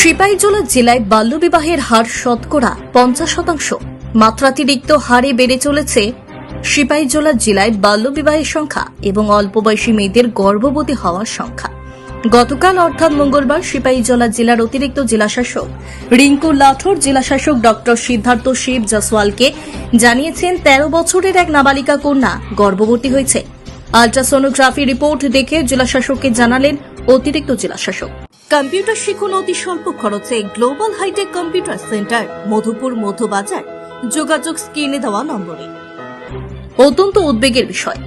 সিপাহীজলা জেলায় বাল্যবিবাহের হার শতকরা পঞ্চাশ শতাংশ। মাত্রাতিরিক্ত হারে বেড়ে চলেছে সিপাহীজলা জেলায় বাল্যবিবাহের সংখ্যা এবং অল্প বয়সী মেয়েদের গর্ভবতী হওয়ার সংখ্যা। গতকাল অর্থাৎ মঙ্গলবার সিপাহীজলা জেলার অতিরিক্ত জেলাশাসক রিঙ্কু লাঠোর জেলাশাসক ডক্টর সিদ্ধার্থ শিব জসওয়ালকে জানিয়েছেন, তেরো বছরের এক নাবালিকা কন্যা গর্ভবতী হয়েছে। আলট্রাসোনোগ্রাফি রিপোর্ট দেখে জেলাশাসককে জানালেন অতিরিক্ত জেলাশাসক। কম্পিউটার শিখুন অতি স্বল্প খরচে global hi-tech computer centre, Madhupur Madhubazar যোগাযোগ স্ক্রিনে দেওয়া নম্বরে। অত্যন্ত উদ্বেগের বিষয়।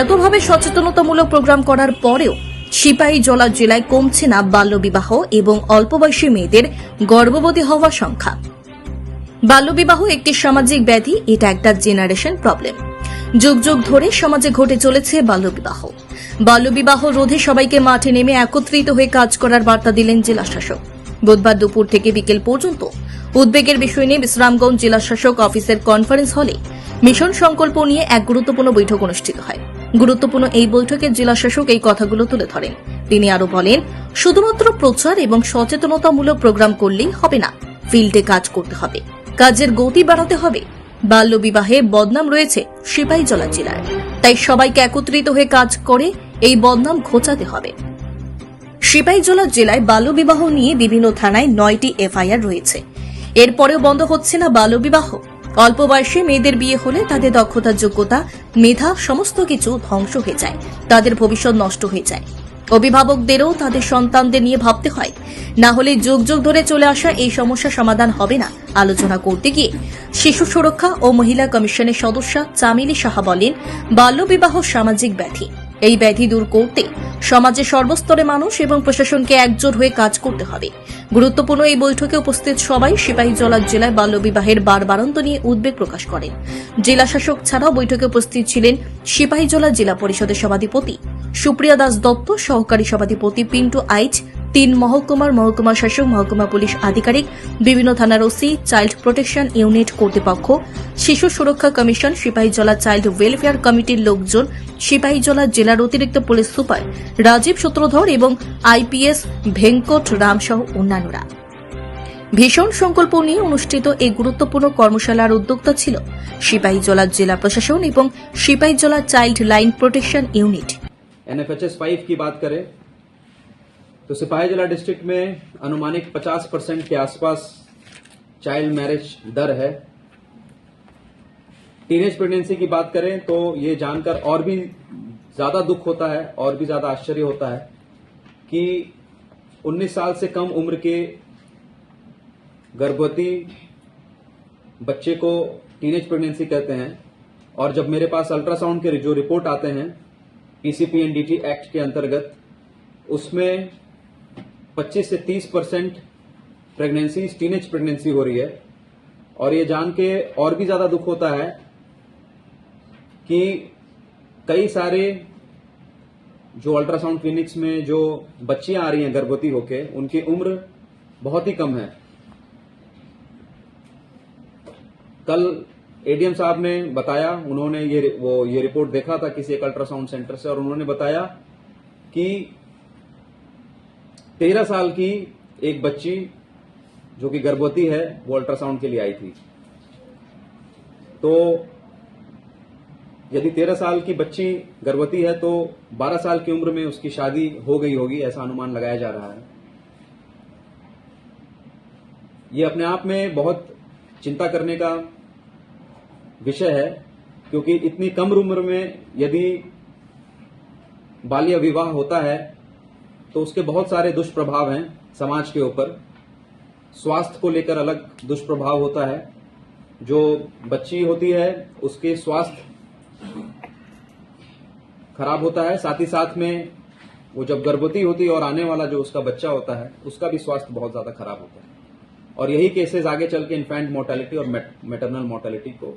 এতভাবে সচেতনতামূলক প্রোগ্রাম করার পরেও সিপাহী জলা জেলায় কমছে না বাল্যবিবাহ এবং অল্প বয়সী মেয়েদের গর্ভবতী হওয়ার সংখ্যা। বাল্যবিবাহ একটি সামাজিক ব্যাধি, এটা একটা জেনারেশন প্রবলেম। যুগ যুগ ধরে সমাজে ঘটে চলেছে বাল্যবিবাহ। বাল্যবিবাহ রোধে সবাইকে মাঠে নেমে একত্রিত হয়ে কাজ করার বার্তা দিলেন জেলা শাসক বুধবার দুপুর থেকে বিকেল পর্যন্ত উদ্বেগের বিষয় নিয়ে বিশ্রামগঞ্জ জেলা শাসক অফিসের কনফারেন্স হলে মিশন সংকল্প নিয়ে এক গুরুত্বপূর্ণ বৈঠক অনুষ্ঠিত হয়। গুরুত্বপূর্ণ এই বৈঠকে জেলা শাসক এই কথাগুলো তুলে ধরেন। তিনি আরও বলেন, শুধুমাত্র প্রচার এবং সচেতনতামূলক প্রোগ্রাম করলেই হবে না, ফিল্ডে কাজ করতে হবে। কাজের গতি বাড়াতে হবে। বাল্যবিবাহে বদনাম রয়েছে সিপাহীজলা জেলার তাই সবাইকে একত্রিত হয়ে কাজ করে এই বদনাম ঘোচাতে হবে। সিপাহীজলা জেলায় বাল্যবিবাহ নিয়ে বিভিন্ন থানায় নয়টি এফআইআর রয়েছে। এরপরেও বন্ধ হচ্ছে না বাল্যবিবাহ অল্প বয়সে মেয়েদের বিয়ে হলে তাদের দক্ষতা যোগ্যতা, মেধা, সমস্ত কিছু ধ্বংস হয়ে যায়। তাদের ভবিষ্যৎ নষ্ট হয়ে যায়। অভিভাবকদেরও তাদের সন্তানদের নিয়ে ভাবতে হয়। না হলে যুগ যুগ ধরে চলে আসা এই সমস্যা সমাধান হবে না। আলোচনা করতে গিয়ে শিশু সুরক্ষা ও মহিলা কমিশনের সদস্যা চামিলি সাহা বলেন বাল্যবিবাহ সামাজিক ব্যাধি। এই ব্যাধি দূর করতে সমাজের সর্বস্তরে মানুষ এবং প্রশাসনকে একজোট হয়ে কাজ করতে হবে। গুরুত্বপূর্ণ এই বৈঠকে উপস্থিত সবাই সিপাহীজলা জেলায় বাল্যবিবাহের বারবারন্ত নিয়ে উদ্বেগ প্রকাশ করেন। জেলা শাসক ছাড়াও বৈঠকে উপস্থিত ছিলেন সিপাহীজলা জেলা পরিষদের সভাধিপতি সুপ্রিয়া দাস দত্ত, সহকারী সভাধিপতি পিন্টু আইচ, তিন মহকুমার মহকুমা শাসক, মহকুমা পুলিশ আধিকারিক, বিভিন্ন থানার ওসি, চাইল্ড প্রোটেকশন ইউনিট কর্তৃপক্ষ, শিশু সুরক্ষা কমিশন, সিপাহীজলা চাইল্ড ওয়েলফেয়ার কমিটির লোকজন, সিপাহীজলা জেলার অতিরিক্ত পুলিশ সুপার রাজীব সূত্রধর এবং আইপিএস ভেঙ্কট রাম সহ অন্যান্যরা। ভীষণ সংকল্প নিয়ে অনুষ্ঠিত এই গুরুত্বপূর্ণ কর্মশালার উদ্যোক্তা ছিল সিপাহীজলা জেলা প্রশাসন এবং Sepahijala child line protection unit. NFHS five की बात करें तो सिपाही जिला डिस्ट्रिक्ट में अनुमानिक 50 परसेंट के आसपास चाइल्ड मैरिज दर है। टीनेज प्रेगनेंसी की बात करें तो ये जानकर और भी ज़्यादा दुख होता है, और भी ज़्यादा आश्चर्य होता है कि 19 साल से कम उम्र के गर्भवती बच्चे को टीनेज प्रेगनेंसी कहते हैं। और जब मेरे पास अल्ट्रासाउंड के जो रिपोर्ट आते हैं पीसीपी एनडीटी एक्ट के अंतर्गत, उसमें 25 से 30 परसेंट प्रेगनेंसी टीनेज प्रेगनेंसी हो रही है। और ये जान के और भी ज़्यादा दुख होता है कि कई सारे जो अल्ट्रासाउंड क्लिनिक्स में जो बच्चियाँ आ रही हैं, गर्भवती होके, उनकी उम्र बहुत ही कम है। कल एडीएम साहब ने बताया, उन्होंने ये वो, ये रिपोर्ट देखा था किसी एक अल्ट्रासाउंड सेंटर से, और उन्होंने बताया कि तेरह साल की एक बच्ची जो कि गर्भवती है, वो अल्ट्रासाउंड के लिए आई थी। तो यदि तेरह साल की बच्ची गर्भवती है तो बारह साल की उम्र में उसकी शादी हो गई होगी, ऐसा अनुमान लगाया जा रहा है। ये अपने आप में बहुत चिंता करने का विषय है, क्योंकि इतनी कम उम्र में यदि बाल्य विवाह होता है तो उसके बहुत सारे दुष्प्रभाव हैं समाज के ऊपर। स्वास्थ्य को लेकर अलग दुष्प्रभाव होता है। जो बच्ची होती है, उसके स्वास्थ्य खराब होता है। साथ ही साथ में वो जब गर्भवती होती है और आने वाला जो उसका बच्चा होता है, उसका भी स्वास्थ्य बहुत ज़्यादा खराब होता है। और यही केसेस आगे चल के इन्फेंट मोर्टेलिटी और मेटरनल मोर्टेलिटी को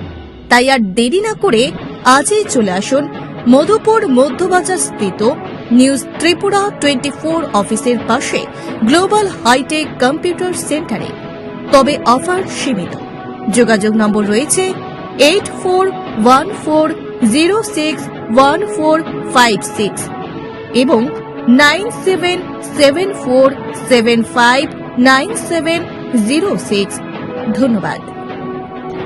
তাই আর দেরি না করে আজই চলে আসুন মধুপুর মধ্যবাজার স্থিত নিউজ ত্রিপুরা টোয়েন্টি ফোর অফিসের পাশে গ্লোবাল হাইটেক কম্পিউটার সেন্টারে। তবে অফার সীমিত। যোগাযোগ নম্বর রয়েছে eight four one four zero six one four five six এবং nine seven seven four seven five nine seven zero six. ধন্যবাদ।